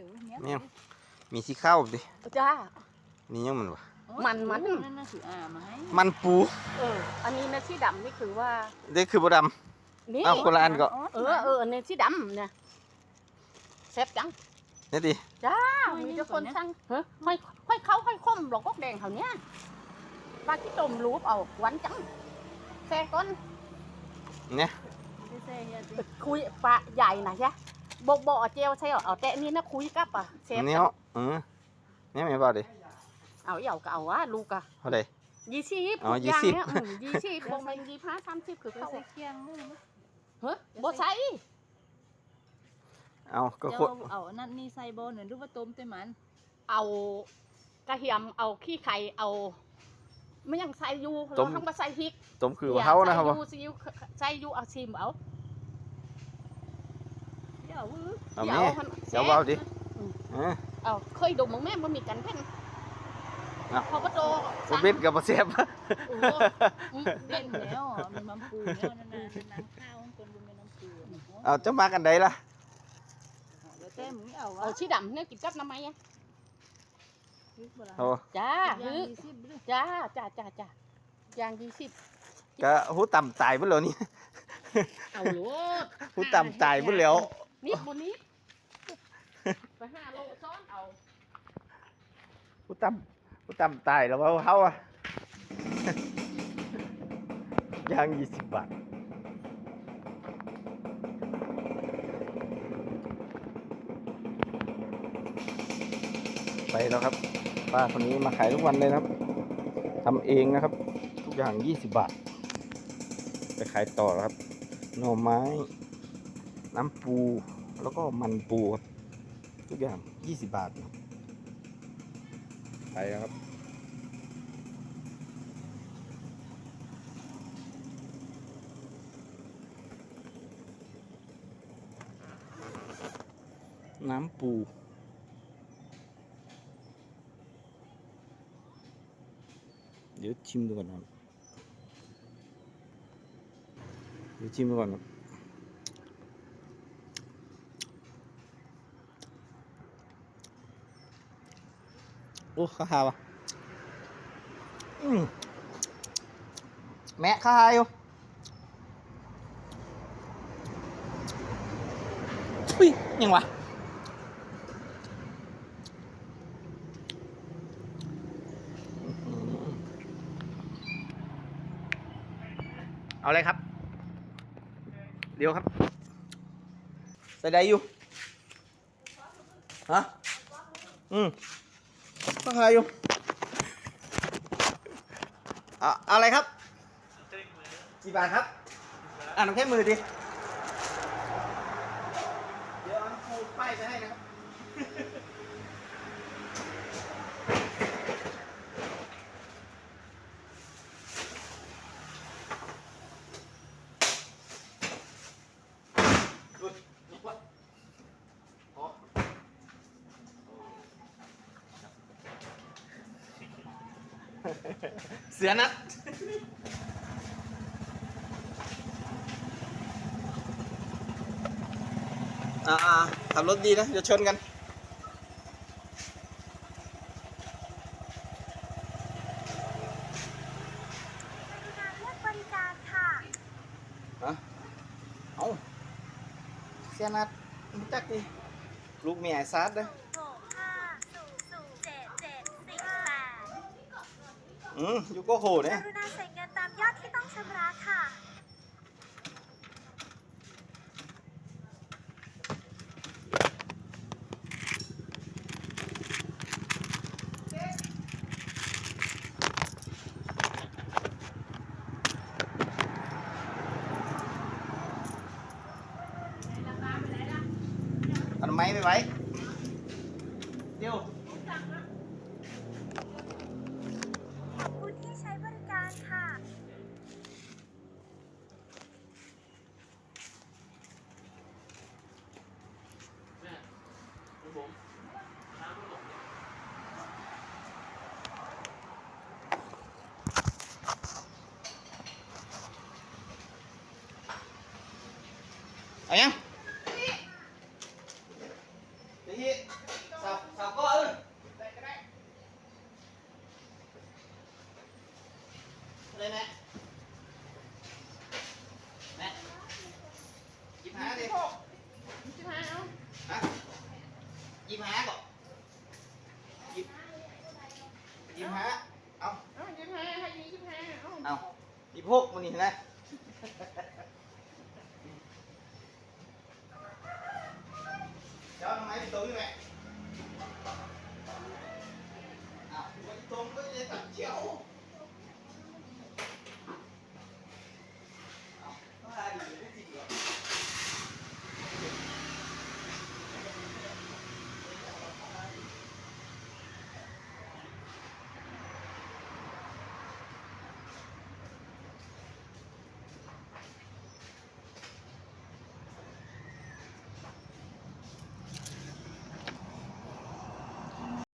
รือเนี้ยแมวมีสีข้าวดิจ้า นี่ยังมันวะมันมัน นั่นน่ะคืออ่ามาให้มันปูเออ อันนี้นะที่ดำนี่คือว่าเด็กคือบดนี่อ้าวคนละอันก็เออเอออันนี้ที่ดำเนี่ยแซ่บจังำนี่ดิจ้ามีแต่คนสั่งเฮ้ยค่อยค่อยเขาค่อยคมหลอกกกแดงเขาเนี้ยปลาที่ต้มรูปเอาหวานจังแซ่ก้อนเนี่ยเซ่ๆอะสิคุยปลาใหญ่นะใช่ บอกบอกเอาเจลใช่เหรอเอาแต่นี่นะคุยกับอะแซ่บเนี่ยเออเนี่ยไม่บอกดิเอาเอาก็เอาวะลูกอะเท่าไหร่ยี่สิบอ๋อทุกางยี่สิบเนี่ยอืมยี่สิบบ่แม่นยี่ห้าสามสิบคือเดี๋ยวเขาใส่เคียงเลยนะเฮ้ยบ่ใส่เอาก็เดี๋คยวนเอาอันนั้นนี่ใส่โบนหรือว่าต้มแต่มัน เอากระเทียมเอาขี้ไข่เอาไม่ยังใส่อยู่เราต้องมาใส่พริกต้มคือว่าเขานะครับใส่บ่อยู่ซีอิ๊วใส่อยู่เอาชิมเอา เดี๋ยวอื้อเอาดี๋ยวแม่มันเดี๋ยวเอาดิอืมเออเอาเคยดมมั้งแม่มันมีกันเพ่นเอาพอประตูบ่เบ็ดกับบ่แซ่บโอ้โหอืมเล่นแล้วอะมีมัมปูแล้วนั่นน่ะน้ำข้าวของคนบนเป็นน้ำปูอะเอาจะมากันใดล่ะเดี๋ยวเต้มึงเอาวะเอาชีดำเนี่ยกินกับน้ำไหมอะยึดบ่ล่ะโอ้จ้าย่างฮึยี่สิบเลยจ้าจ้าจ้าจ้าย่างยี่สิบก็หูต่ำตายเบิ่แล้วนี่เอาโลดหูต่ำตายเบิ่แล้ว นิดบนนี้ไปห้าโลซ้อนเอาหูต่ำหูต่ำตายแล้วว่าเขาอะย่าง20บาทไปแล้วครับป้าคนนี้มาขายทุกวันเลยนะครับทำเองนะครับ ทุกอย่าง20บาท ไปขายต่อแล้วครับหน่อไม้ น้ำปูแล้วก็มันปูครับ ทุกอย่าง 20 บาทนะครับไปแล้วครับ น้ำปูเดี๋ยวชิมดูก่อนครับ เดี๋ยวชิมดูก่อนครับ อ้ข้าวหาวะอืมแม่ข้าวหาอยู่อุ้ยยังวะเอาเลยครับ เดี๋ยวครับใส่ได้อยู่ฮะอืม ต้องอะไรอยู่อะเอาอะไรครับ กี่บาทครับ อ่าน้ำแค่มือดิ เดี๋ยวเอาคูป้ายไปให้นะครับ อุ๊ยนี่วะอ๋อ เสือนัดอ่าๆขับรถดีนะเดี๋ยวชนกันการเลือกบริการค่ะฮะ เอาเสียนัดรู้จักดิลูกเมียไอ้ซาดเด้อ หกห้าศูนย์ศูนย์เจ็ดเจ็ดสี่แปด อืมอยู่โกโหกเนี่ย รุณาใส่เงินตามยอดที่ต้องชำระค่ะเอาไม้ เอายังได้ที่สับสับก็เออได้ก็ได้ อะไรแม่แม่ยิบหาดิ หกยี่สิบห้าเอา ฮะยิบหาก่อนยิบ ยิบหาเอาเอายี่สิบห้าให้ยี่สิบห้าเอาเอายิบหกมันนี่นะเจ้าทำไมตรงนี่แม่อ้าวตรงก็จะ